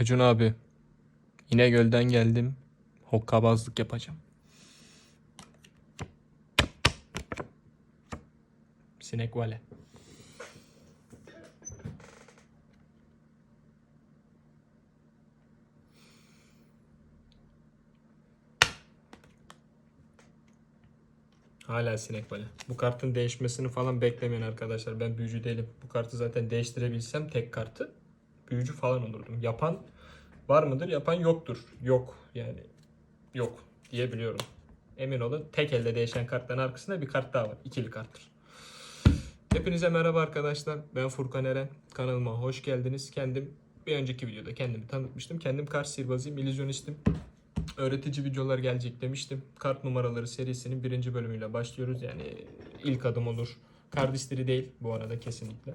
Acun abi. İnegöl'den geldim. Hokkabazlık yapacağım. Sinek vale. Hala sinek vale. Bu kartın değişmesini falan beklemeyin arkadaşlar. Ben büyücü değilim. Bu kartı zaten değiştirebilsem tek kartı büyücü falan olurdum. Yapan var mıdır? Yapan yoktur. Yok yani. Yok diyebiliyorum. Emin olun tek elde değişen kartların arkasında bir kart daha var. İkili karttır. Hepinize merhaba arkadaşlar. Ben Furkan Eren. Kanalıma hoş geldiniz. Kendim bir önceki videoda kendimi tanıtmıştım. Kendim kart sihirbazıyım, illüzyonistim. Öğretici videolar gelecek demiştim. Kart numaraları serisinin birinci bölümüyle başlıyoruz. Yani ilk adım olur. Kardistri değil bu arada kesinlikle.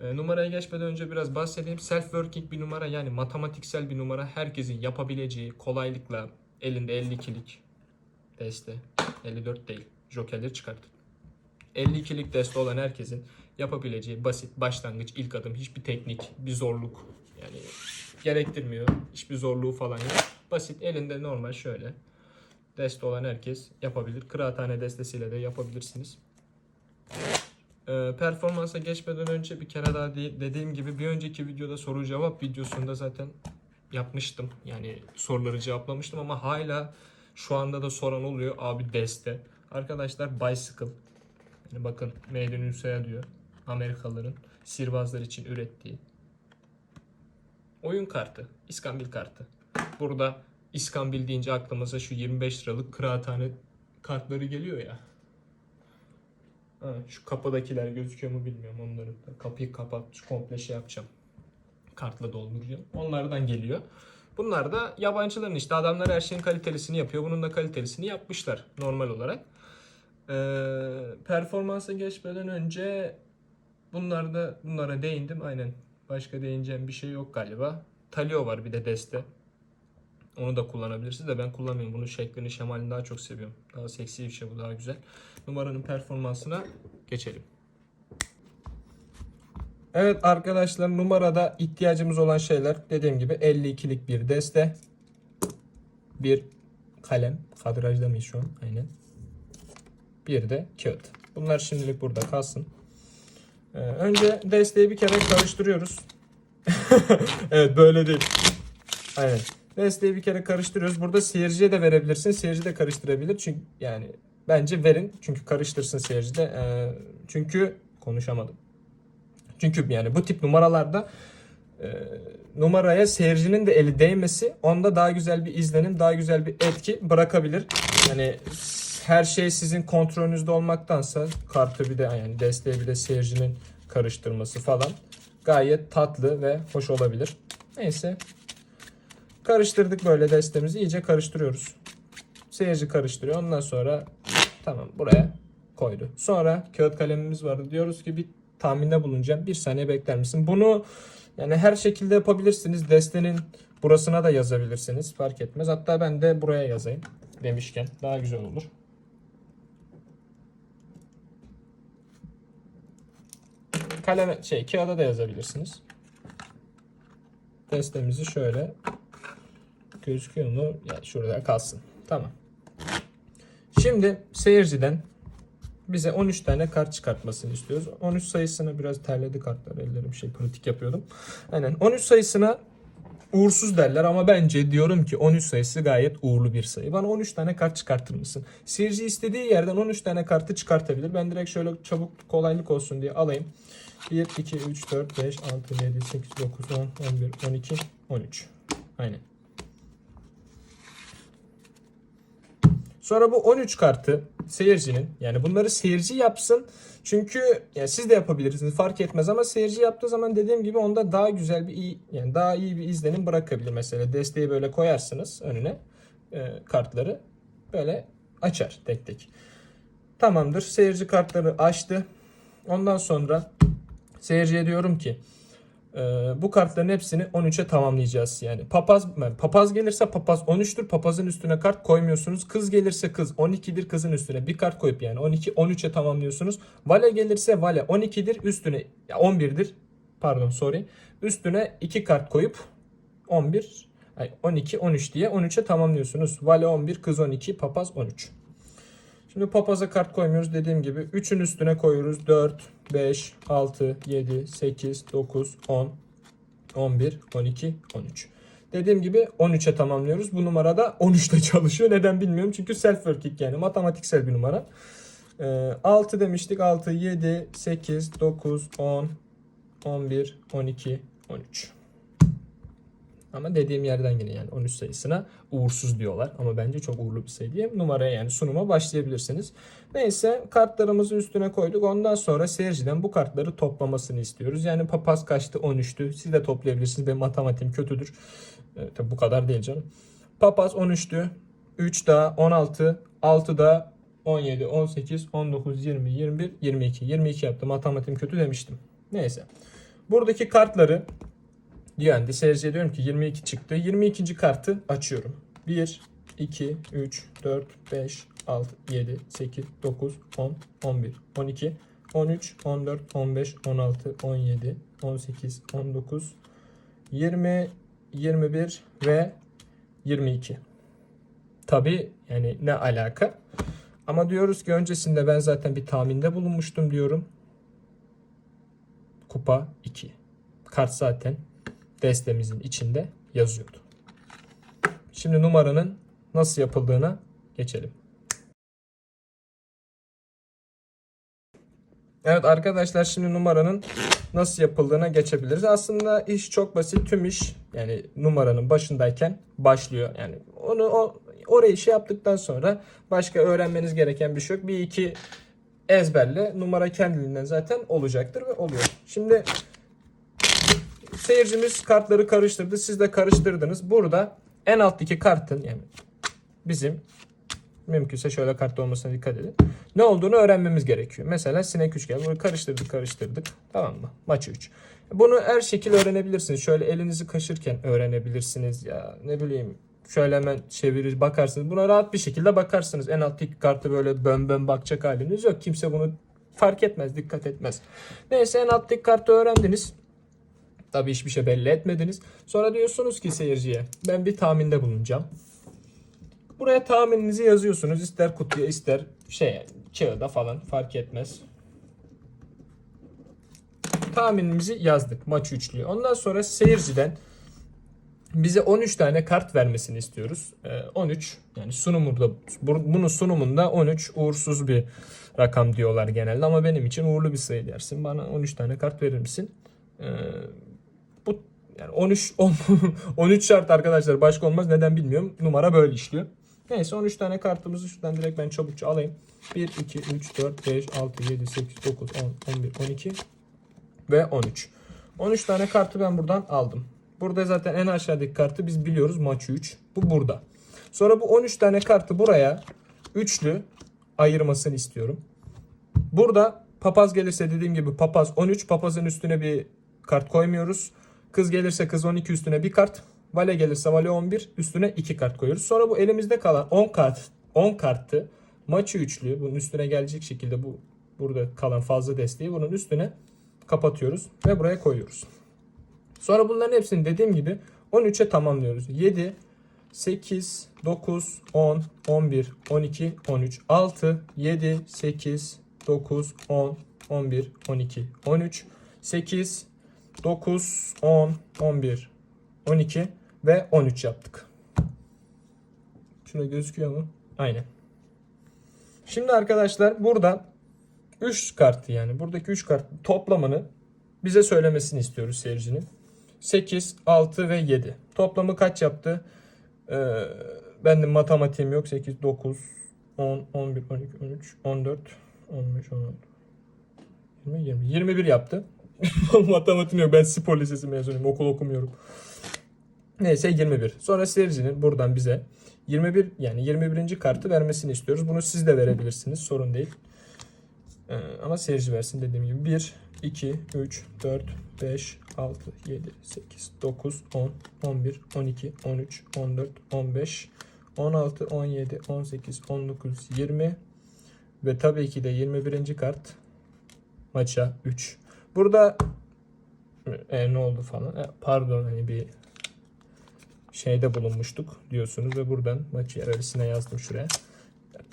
E, numaraya geçmeden önce biraz bahsedeyim. Self-working bir numara yani matematiksel bir numara. Herkesin yapabileceği kolaylıkla elinde 52'lik deste. 54 değil. Jokerleri çıkartın. 52'lik deste olan herkesin yapabileceği basit başlangıç ilk adım hiçbir teknik bir zorluk yani gerektirmiyor. Hiçbir zorluğu falan yok. Basit elinde normal şöyle deste olan herkes yapabilir. Kıraathane destesiyle de yapabilirsiniz. Ee, performansa geçmeden önce bir kere daha de- dediğim gibi bir önceki videoda soru cevap videosunda zaten yapmıştım. Yani soruları cevaplamıştım ama hala şu anda da soran oluyor. Abi deste. Arkadaşlar bicycle. Yani bakın in USA diyor. Amerikalıların sihirbazlar için ürettiği oyun kartı. İskambil kartı. Burada İskambil deyince aklımıza şu 25 liralık kıraathane kartları geliyor ya. Ha, şu kapıdakiler gözüküyor mu bilmiyorum onları. da. Kapıyı kapat, şu komple şey yapacağım. Kartla dolduracağım. Onlardan geliyor. Bunlar da yabancıların işte adamlar her şeyin kalitelisini yapıyor. Bunun da kalitelisini yapmışlar normal olarak. Ee, performansa geçmeden önce bunlarda bunlara değindim. Aynen. Başka değineceğim bir şey yok galiba. Talio var bir de deste. Onu da kullanabilirsiniz de ben kullanmıyorum. Bunun şeklini, şemalini daha çok seviyorum. Daha seksi bir şey bu, daha güzel. Numaranın performansına geçelim. Evet arkadaşlar numarada ihtiyacımız olan şeyler dediğim gibi 52'lik bir deste. Bir kalem. Kadrajda mıyız şu an? Aynen. Bir de kağıt. Bunlar şimdilik burada kalsın. Ee, önce desteği bir kere karıştırıyoruz. evet böyle değil. Aynen. Desteği bir kere karıştırıyoruz. Burada seyirciye de verebilirsin. Seyirci de karıştırabilir. Çünkü yani bence verin. Çünkü karıştırsın seyirci de. Ee, çünkü konuşamadım. Çünkü yani bu tip numaralarda e, numaraya seyircinin de eli değmesi onda daha güzel bir izlenim, daha güzel bir etki bırakabilir. Yani her şey sizin kontrolünüzde olmaktansa kartı bir de yani desteği bir de seyircinin karıştırması falan gayet tatlı ve hoş olabilir. Neyse. Karıştırdık böyle destemizi iyice karıştırıyoruz. Seyirci karıştırıyor. Ondan sonra tamam buraya koydu. Sonra kağıt kalemimiz vardı. Diyoruz ki bir tahminde bulunacağım. Bir saniye bekler misin? Bunu yani her şekilde yapabilirsiniz. Destenin burasına da yazabilirsiniz. Fark etmez. Hatta ben de buraya yazayım demişken daha güzel olur. Kaleme şey kağıda da yazabilirsiniz. Destemizi şöyle gözüküyor mu? Yani şurada kalsın. Tamam. Şimdi seyirciden bize 13 tane kart çıkartmasını istiyoruz. 13 sayısına biraz terledi kartlar. Ellerim şey pratik yapıyordum. Aynen. 13 sayısına uğursuz derler ama bence diyorum ki 13 sayısı gayet uğurlu bir sayı. Bana 13 tane kart çıkartır mısın? Seyirci istediği yerden 13 tane kartı çıkartabilir. Ben direkt şöyle çabuk kolaylık olsun diye alayım. 1, 2, 3, 4, 5, 6, 7, 8, 9, 10, 11, 12, 13. Aynen. Sonra bu 13 kartı seyircinin yani bunları seyirci yapsın. Çünkü yani siz de yapabilirsiniz fark etmez ama seyirci yaptığı zaman dediğim gibi onda daha güzel bir iyi yani daha iyi bir izlenim bırakabilir. Mesela desteği böyle koyarsınız önüne e, kartları böyle açar tek tek. Tamamdır. Seyirci kartları açtı. Ondan sonra seyirciye diyorum ki e, bu kartların hepsini 13'e tamamlayacağız. Yani papaz papaz gelirse papaz 13'tür. Papazın üstüne kart koymuyorsunuz. Kız gelirse kız 12'dir. Kızın üstüne bir kart koyup yani 12 13'e tamamlıyorsunuz. Vale gelirse vale 12'dir. Üstüne ya 11'dir. Pardon sorry. Üstüne 2 kart koyup 11, ay 12, 13 diye 13'e tamamlıyorsunuz. Vale 11, kız 12, papaz 13. Şimdi papaza kart koymuyoruz dediğim gibi. 3'ün üstüne koyuyoruz. 4, 5, 6, 7, 8, 9, 10, 11, 12, 13. Dediğim gibi 13'e tamamlıyoruz. Bu numarada 13'te çalışıyor. Neden bilmiyorum. Çünkü self working yani matematiksel bir numara. Ee, 6 demiştik. 6, 7, 8, 9, 10, 11, 12, 13. Ama dediğim yerden yine yani 13 sayısına uğursuz diyorlar. Ama bence çok uğurlu bir sayı diye numaraya yani sunuma başlayabilirsiniz. Neyse kartlarımızı üstüne koyduk. Ondan sonra seyirciden bu kartları toplamasını istiyoruz. Yani papaz kaçtı 13'tü. Siz de toplayabilirsiniz. Benim matematiğim kötüdür. Evet, tabii bu kadar değil canım. Papaz 13'tü. 3 daha 16. 6 da 17, 18, 19, 20, 21, 22. 22 yaptım. Matematiğim kötü demiştim. Neyse. Buradaki kartları yani seyirciye diyorum ki 22 çıktı. 22. kartı açıyorum. 1, 2, 3, 4, 5, 6, 7, 8, 9, 10, 11, 12, 13, 14, 15, 16, 17, 18, 19, 20, 21 ve 22. Tabi yani ne alaka? Ama diyoruz ki öncesinde ben zaten bir tahminde bulunmuştum diyorum. Kupa 2. Kart zaten destemizin içinde yazıyordu. Şimdi numaranın nasıl yapıldığına geçelim. Evet arkadaşlar şimdi numaranın nasıl yapıldığına geçebiliriz. Aslında iş çok basit. Tüm iş yani numaranın başındayken başlıyor. Yani onu o, orayı şey yaptıktan sonra başka öğrenmeniz gereken bir şey yok. Bir iki ezberle numara kendiliğinden zaten olacaktır ve oluyor. Şimdi seyircimiz kartları karıştırdı. Siz de karıştırdınız. Burada en alttaki kartın yani bizim mümkünse şöyle kart olmasına dikkat edin. Ne olduğunu öğrenmemiz gerekiyor. Mesela sinek üçgen. Bunu karıştırdık karıştırdık. Tamam mı? Maçı 3. Bunu her şekilde öğrenebilirsiniz. Şöyle elinizi kaşırken öğrenebilirsiniz ya. Ne bileyim şöyle hemen çevirir bakarsınız. Buna rahat bir şekilde bakarsınız. En alttaki kartı böyle bön bön bakacak haliniz yok. Kimse bunu fark etmez, dikkat etmez. Neyse en alttaki kartı öğrendiniz. Tabii hiçbir şey belli etmediniz. Sonra diyorsunuz ki seyirciye ben bir tahminde bulunacağım. Buraya tahmininizi yazıyorsunuz. İster kutuya ister şey kağıda falan fark etmez. Tahminimizi yazdık maç üçlüğü. Ondan sonra seyirciden bize 13 tane kart vermesini istiyoruz. Ee, 13 yani sunumunda bunun sunumunda 13 uğursuz bir rakam diyorlar genelde ama benim için uğurlu bir sayı dersin. Bana 13 tane kart verir misin? Yani 13 10, 13 şart arkadaşlar başka olmaz. Neden bilmiyorum. Numara böyle işliyor. Neyse 13 tane kartımızı şuradan direkt ben çabukça alayım. 1, 2, 3, 4, 5, 6, 7, 8, 9, 10, 11, 12 ve 13. 13 tane kartı ben buradan aldım. Burada zaten en aşağıdaki kartı biz biliyoruz maçı 3. Bu burada. Sonra bu 13 tane kartı buraya üçlü ayırmasını istiyorum. Burada papaz gelirse dediğim gibi papaz 13. Papazın üstüne bir kart koymuyoruz. Kız gelirse kız 12 üstüne bir kart. Vale gelirse vale 11 üstüne 2 kart koyuyoruz. Sonra bu elimizde kalan 10 kart 10 kartı maçı üçlü bunun üstüne gelecek şekilde bu burada kalan fazla desteği bunun üstüne kapatıyoruz ve buraya koyuyoruz. Sonra bunların hepsini dediğim gibi 13'e tamamlıyoruz. 7 8 9 10 11 12 13 6 7 8 9 10 11 12 13 8 9 10 11 12 ve 13 yaptık. Şurada gözüküyor mu? Aynen. Şimdi arkadaşlar burada 3 kartı yani buradaki 3 kart toplamını bize söylemesini istiyoruz seyircinin. 8, 6 ve 7. Toplamı kaç yaptı? Ee, ben de matematiğim yok. 8, 9, 10, 11, 12, 13, 14, 15, 16, 20, 20. 21 yaptı. matematiğim yok. Ben spor lisesi mezunuyum. Okul okumuyorum. Neyse 21. Sonra seyircinin buradan bize 21 yani 21. kartı vermesini istiyoruz. Bunu siz de verebilirsiniz. Sorun değil. Ee, ama seyirci versin dediğim gibi. 1, 2, 3, 4, 5, 6, 7, 8, 9, 10, 11, 12, 13, 14, 15, 16, 17, 18, 19, 20 ve tabii ki de 21. kart maça 3. Burada e, ne oldu falan? E, pardon hani bir şeyde bulunmuştuk diyorsunuz ve buradan maçı yararısına yazdım şuraya.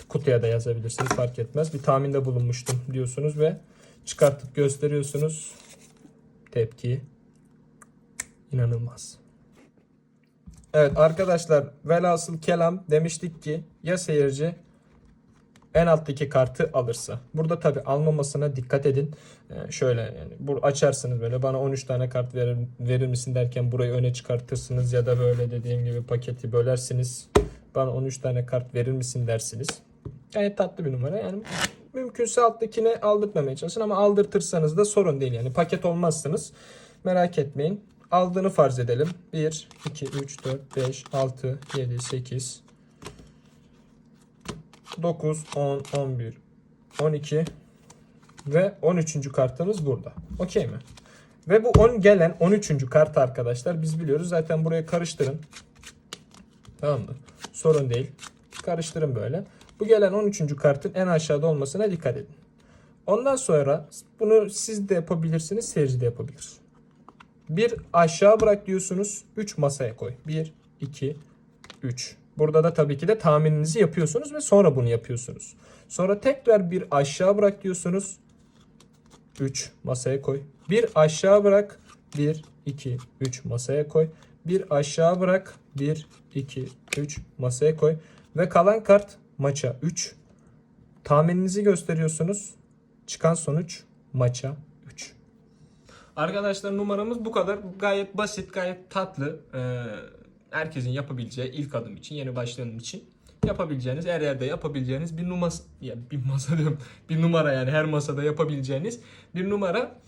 Kutuya da yazabilirsiniz fark etmez. Bir tahminde bulunmuştum diyorsunuz ve çıkartıp gösteriyorsunuz. Tepki inanılmaz. Evet arkadaşlar velhasıl kelam demiştik ki ya seyirci en alttaki kartı alırsa. Burada tabi almamasına dikkat edin. Ee, şöyle yani bu açarsınız böyle bana 13 tane kart verir, verir misin derken burayı öne çıkartırsınız ya da böyle dediğim gibi paketi bölersiniz. Bana 13 tane kart verir misin dersiniz. Gayet tatlı bir numara. Yani mümkünse alttakine aldırtmamaya çalışın ama aldırtırsanız da sorun değil. Yani paket olmazsınız. Merak etmeyin. Aldığını farz edelim. 1, 2, 3, 4, 5, 6, 7, 8, 9, 10, 11, 12 ve 13. kartımız burada. Okey mi? Ve bu 10 gelen 13. kart arkadaşlar biz biliyoruz. Zaten buraya karıştırın. Tamam mı? Sorun değil. Karıştırın böyle. Bu gelen 13. kartın en aşağıda olmasına dikkat edin. Ondan sonra bunu siz de yapabilirsiniz, seyirci de yapabilir. Bir aşağı bırak diyorsunuz, 3 masaya koy. 1, 2, 3. Burada da tabii ki de tahmininizi yapıyorsunuz ve sonra bunu yapıyorsunuz. Sonra tekrar bir aşağı bırak diyorsunuz. 3 masaya koy. Bir aşağı bırak. 1, 2, 3 masaya koy. Bir aşağı bırak. 1, 2, 3 masaya koy. Ve kalan kart maça 3. Tahmininizi gösteriyorsunuz. Çıkan sonuç maça 3. Arkadaşlar numaramız bu kadar. Gayet basit, gayet tatlı. Ee, herkesin yapabileceği ilk adım için, yeni başlayan için yapabileceğiniz, her yerde yapabileceğiniz bir numara, ya bir masa diyorum, bir numara yani her masada yapabileceğiniz bir numara.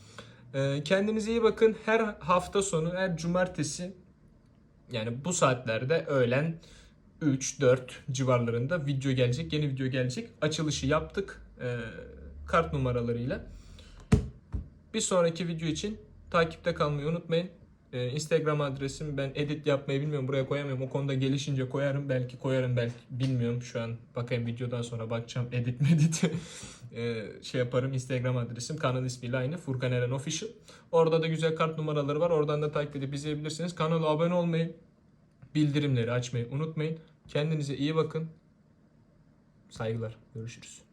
Ee, kendinize iyi bakın. Her hafta sonu, her cumartesi yani bu saatlerde öğlen 3-4 civarlarında video gelecek, yeni video gelecek. Açılışı yaptık ee, kart numaralarıyla. Bir sonraki video için takipte kalmayı unutmayın. Ee, Instagram adresim ben edit yapmayı bilmiyorum buraya koyamıyorum. O konuda gelişince koyarım belki koyarım belki bilmiyorum şu an bakayım videodan sonra bakacağım edit medit ee, şey yaparım Instagram adresim kanal ismiyle aynı Furkan Eren Official. Orada da güzel kart numaraları var oradan da takip edip izleyebilirsiniz. Kanala abone olmayı bildirimleri açmayı unutmayın. Kendinize iyi bakın. Saygılar. Görüşürüz.